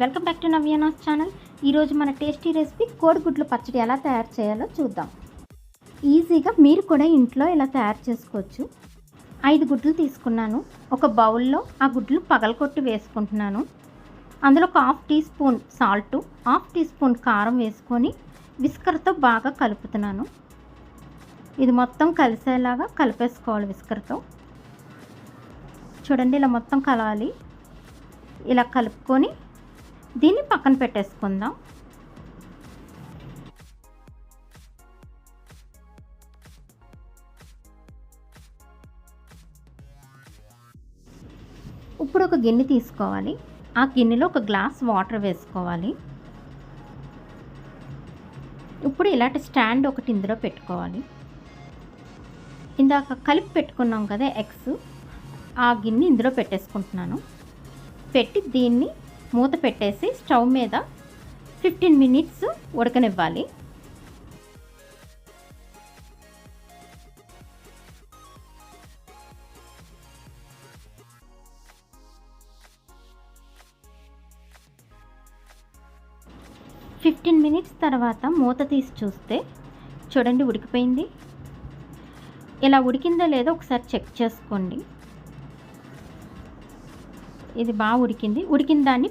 Welcome back to Navyanas channel. ఈరోజు మన tasty recipe కోడిగుడ్లు పచ్చడి ఎలా తయారు చేయాలో చూద్దాం. ఈజీగా మీరు కూడా ఇంట్లో ఇలా తయారు చేసుకోవచ్చు. ఐదు గుడ్లు తీసుకున్నాను. ఒక బౌల్లో ఆ గుడ్లు పగలకొట్టి వేసుకుంటున్నాను. అందులో ఒక half teaspoon salt half teaspoon కారం వేసుకొని విస్కర్తో బాగా కలుపుతున్నాను. ఇది మొత్తం కలిసేలాగా కలిపేసుకోవాలి విస్కర్తో. చూడండి ఇలా మొత్తం కలవాలి ఇలా కలుపుకొని దీన్ని పక్కన పెట్టేసుకుందాం. ఇప్పుడు ఒక గిన్నె తీసుకోవాలి. ఆ గిన్నెలో ఒక గ్లాస్ వాటర్ వేసుకోవాలి. ఇప్పుడు ఇలాంటి స్టాండ్ ఒకటి ఇందులో పెట్టుకోవాలి. ఇందాక కలిపి పెట్టుకున్నాం కదా ఎగ్స్ ఆ గిన్నె ఇందులో పెట్టేసుకుంటున్నాను. పెట్టి దీన్ని మూత పెట్టేసి స్టవ్ మీద ఫిఫ్టీన్ మినిట్స్ ఉడకనివ్వాలి. ఫిఫ్టీన్ మినిట్స్ తర్వాత మూత తీసి చూస్తే చూడండి ఉడికిపోయింది. ఇలా ఉడికిందో లేదో ఒకసారి చెక్ చేసుకోండి. ఇది బాగా ఉడికింది. ఉడికిన దాన్ని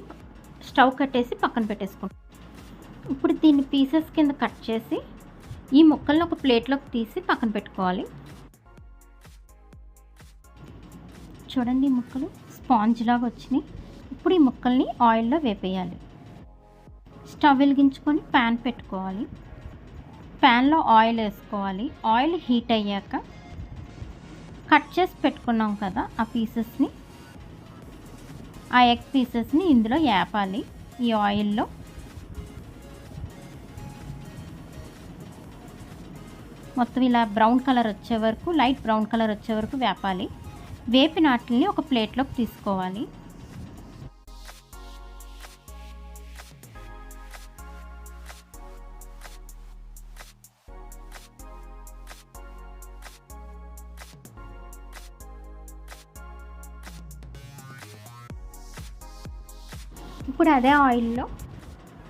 స్టవ్ కట్టేసి పక్కన పెట్టేసుకుంటాం. ఇప్పుడు దీన్ని పీసెస్ కింద కట్ చేసి ఈ ముక్కల్ని ఒక ప్లేట్లోకి తీసి పక్కన పెట్టుకోవాలి. చూడండి ముక్కలు స్పాంజ్ లాగా వచ్చినాయి. ఇప్పుడు ఈ ముక్కల్ని ఆయిల్లో వేపేయాలి. స్టవ్ వెలిగించుకొని ప్యాన్ పెట్టుకోవాలి. ప్యాన్లో ఆయిల్ వేసుకోవాలి. ఆయిల్ హీట్ అయ్యాక కట్ చేసి పెట్టుకున్నాం కదా ఆ పీసెస్ని. ఆ ఎగ్ పీసెస్ని ఇందులో వేపాలి ఈ ఆయిల్లో. మొత్తం ఇలా బ్రౌన్ కలర్ వచ్చే వరకు లైట్ బ్రౌన్ కలర్ వచ్చే వరకు వేపాలి. వేపిన వాటిని ఒక ప్లేట్లోకి తీసుకోవాలి. ఇప్పుడు అదే ఆయిల్లో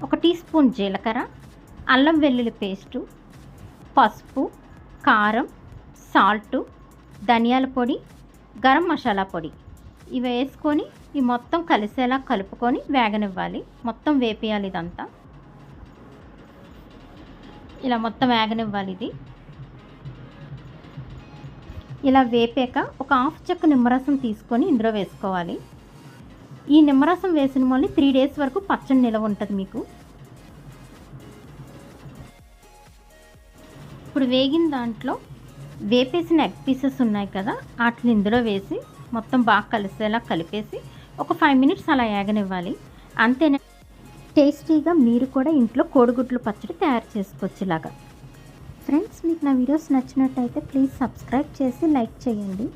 ఒక టీ స్పూన్ జీలకర్ర అల్లం వెల్లుల్లి పేస్టు పసుపు కారం సాల్టు ధనియాల పొడి గరం మసాలా పొడి. ఇవి వేసుకొని ఈ మొత్తం కలిసేలా కలుపుకొని వేగనివ్వాలి. మొత్తం వేపేయాలి ఇదంతా. ఇలా మొత్తం వేగనివ్వాలి ఇది. ఇలా వేపాక ఒక హాఫ్ చెక్క నిమ్మరసం తీసుకొని ఇందులో వేసుకోవాలి. ఈ నిమ్మరసం వేసిన మళ్ళీ త్రీ డేస్ వరకు పచ్చడి నిలవ ఉంటుంది మీకు. ఇప్పుడు వేగిన దాంట్లో వేపేసిన ఎగ్ పీసెస్ ఉన్నాయి కదా వాటిని ఇందులో వేసి మొత్తం బాగా కలిసేలా కలిపేసి ఒక ఫైవ్ మినిట్స్ అలా ఏగనివ్వాలి. అంతేనే? టేస్టీగా మీరు కూడా ఇంట్లో కోడిగుడ్లు పచ్చడి తయారు చేసుకోవచ్చు ఇలాగా ఫ్రెండ్స్ మీకు నా వీడియోస్ నచ్చినట్టయితే ప్లీజ్ సబ్స్క్రైబ్ చేసి లైక్ చేయండి.